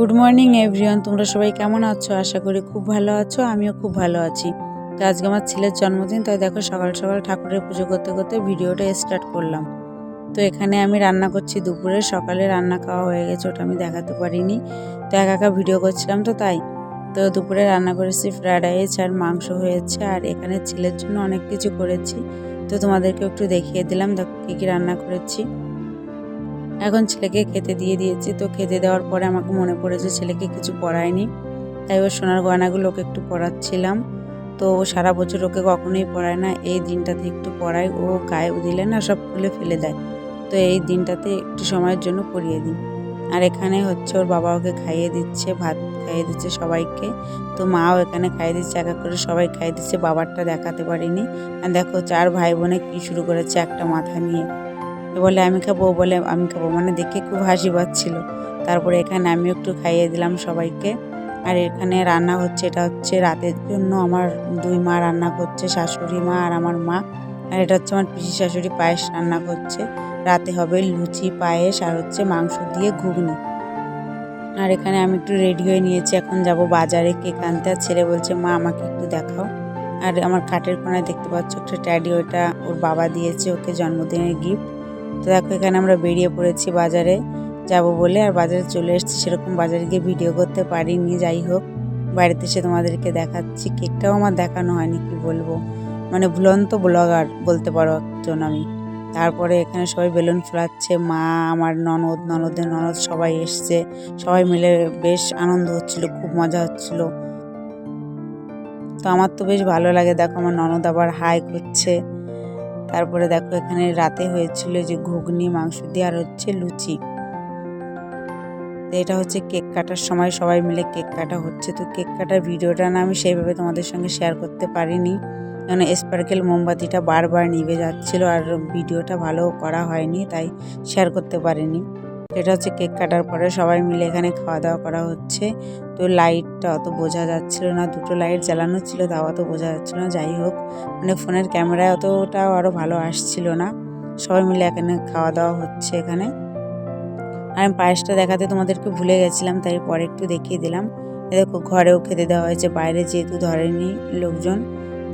Good morning everyone তোমরা সবাই কেমন আছো? আশা করি খুব ভালো আছো, আমিও খুব ভালো আছি। তো আজকে আমার ছেলের জন্মদিন, তাই দেখো সকাল সকাল ঠাকুরের পুজো করতে করতে ভিডিওটা স্টার্ট করলাম। তো এখানে আমি রান্না করছি দুপুরে, সকালে রান্না খাওয়া হয়ে গেছে, ওটা আমি দেখাতে পারিনি। তো একা একা ভিডিও করছিলাম তো তাই। তো দুপুরে রান্না করেছি ফ্রায়েড রাইস আর মাংস হয়েছে, আর এখানে ছেলের জন্য অনেক কিছু করেছি। তো তোমাদেরকে একটু দেখিয়ে দিলাম, দেখো কী কী রান্না করেছি। এখন ছেলেকে খেতে দিয়ে দিয়েছি, তো খেতে দেওয়ার পরে আমাকে মনে পড়েছে ছেলেকে কিছু পড়ায়নি। তাই ওর সোনার গয়নাগুলো ওকে একটু পড়াচ্ছিলাম। তো ও সারা বছর ওকে কখনোই পড়ায় না, এই দিনটাতে একটু পড়ায়। ও গায়ে দিলে না সব খুলে ফেলে দেয়। তো এই দিনটাতে একটু সময়ের জন্য পড়িয়ে দিই। আর এখানে হচ্ছে ওর বাবা ওকে খাইয়ে দিচ্ছে, ভাত খাইয়ে দিচ্ছে সবাইকে। তো মাও এখানে খাইয়ে দিচ্ছে এক করে সবাই খাইয়ে দিচ্ছে। বাবারটা দেখাতে পারিনি। আর দেখো, চার ভাই বোনে কী শুরু করেছে একটা মাথা নিয়ে। বলে, আমি খাব? বলে, আমি খাব। মানে দেখে খুব হাসি পাচ্ছিল। তারপরে এখানে আমি একটু খাইয়ে দিলাম সবাইকে। আর এখানে রান্না হচ্ছে, এটা হচ্ছে রাতের জন্য আমার দুই মা রান্না করছে, শাশুড়ি মা আর আমার মা। আর এটা হচ্ছে আমার পিসি শাশুড়ি পায়েস রান্না করছে। রাতে হবে লুচি, পায়েস আর হচ্ছে মাংস দিয়ে ঘুগনি। আর এখানে আমি একটু রেডি হয়ে নিয়েছি। এখন যাব বাজারে কেক আনতে। আর ছেলে বলছে, মা, আমাকে একটু দেখাও। আর আমার কাঠের কোনায় দেখতে পাচ্ছ একটা ট্যাডি, ওটা ওর বাবা দিয়েছে, ওকে জন্মদিনের গিফট। তো দেখো, এখানে আমরা বেরিয়ে পড়েছি বাজারে। যাব বলে আর বাজারে চলে এসেছি। সেরকম বাজারে গিয়ে ভিডিও করতে পারিনি। যাই হোক, বাড়িতে এসে তোমাদেরকে দেখাচ্ছি। কেকটাও আমার দেখানো হয়নি, কি বলব? মানে ভুলন্ত ব্লগার বলতে পারো একজন আমি। তারপরে এখানে সবাই বেলুন ফোলাচ্ছে। মা, আমার ননদ, ননদের ননদ সবাই এসছে। সবাই মিলে বেশ আনন্দ হচ্ছিল, খুব মজা হচ্ছিল। তো আমার তো বেশ ভালো লাগে। দেখো, আমার ননদ আবার হাই করছে। তারপরে দেখো এখানে রাতে হয়েছিল যে ঘুগনি, মাংস দিয়ে আর হচ্ছে লুচি। এটা হচ্ছে কেক কাটার সময় সবাই মিলে কেক কাটা হচ্ছে। তো কেক কাটার ভিডিওটা না আমি সেইভাবে তোমাদের সঙ্গে শেয়ার করতে পারিনি। কারণ স্পার্কেল মোমবাতিটা বারবার নিভে যাচ্ছিল আর ভিডিওটা ভালো করা হয়নি, তাই শেয়ার করতে পারিনি। এটা হচ্ছে কেক কাটার পরে সবাই মিলে এখানে খাওয়া দাওয়া করা হচ্ছে। তো লাইটটা অত বোঝা যাচ্ছিল না, দুটো লাইট জ্বালানো ছিল, তাও অত বোঝা যাচ্ছিল না। যাই হোক মানে ফোনের ক্যামেরায় অতটাও আরও ভালো আসছিল না। সবাই মিলে এখানে খাওয়া দাওয়া হচ্ছে এখানে। আর আমি পায়েসটা দেখাতে তোমাদেরকে ভুলে গেছিলাম, তাই পরে একটু দেখিয়ে দিলাম। দেখো, ঘরেও খেতে দেওয়া হয়েছে, বাইরে যেহেতু ধরেনি লোকজন।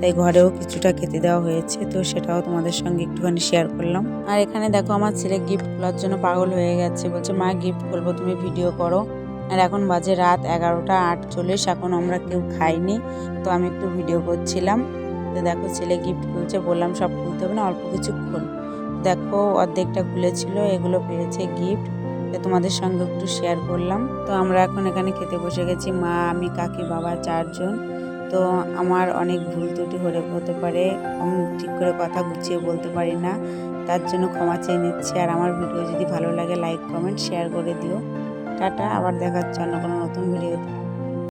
তাই ঘরেও কিছুটা খেতে দেওয়া হয়েছে, তো সেটাও তোমাদের সঙ্গে একটুখানি শেয়ার করলাম। আর এখানে দেখো আমার ছেলে গিফট খোলার জন্য পাগল হয়ে গেছে, বলছে, মা গিফট খুলবো, তুমি ভিডিও করো। আর এখন বাজে রাত এগারোটা আটচল্লিশ, এখন আমরা কেউ খাইনি, তো আমি একটু ভিডিও করছিলাম। তো দেখো, ছেলে গিফট খুলছে, বললাম, সব খুলতে হবে না, অল্প কিছু খোল। দেখো, অর্ধেকটা খুলেছিল, এগুলো পেয়েছে গিফট তো তোমাদের সঙ্গে একটু শেয়ার করলাম। তো আমরা এখন এখানে খেতে বসে গেছি, মা, আমি, কাকি, বাবা, চারজন। তো আমার অনেক ভুল ত্রুটি হলে হতে পারে, আমি ঠিক করে কথা গুছিয়ে বলতে পারি না, তার জন্য ক্ষমা চেয়ে নিচ্ছি। আর আমার ভিডিও যদি ভালো লাগে লাইক কমেন্ট শেয়ার করে দিও। টাটা, আবার দেখার জন্য কোনো নতুন ভিডিও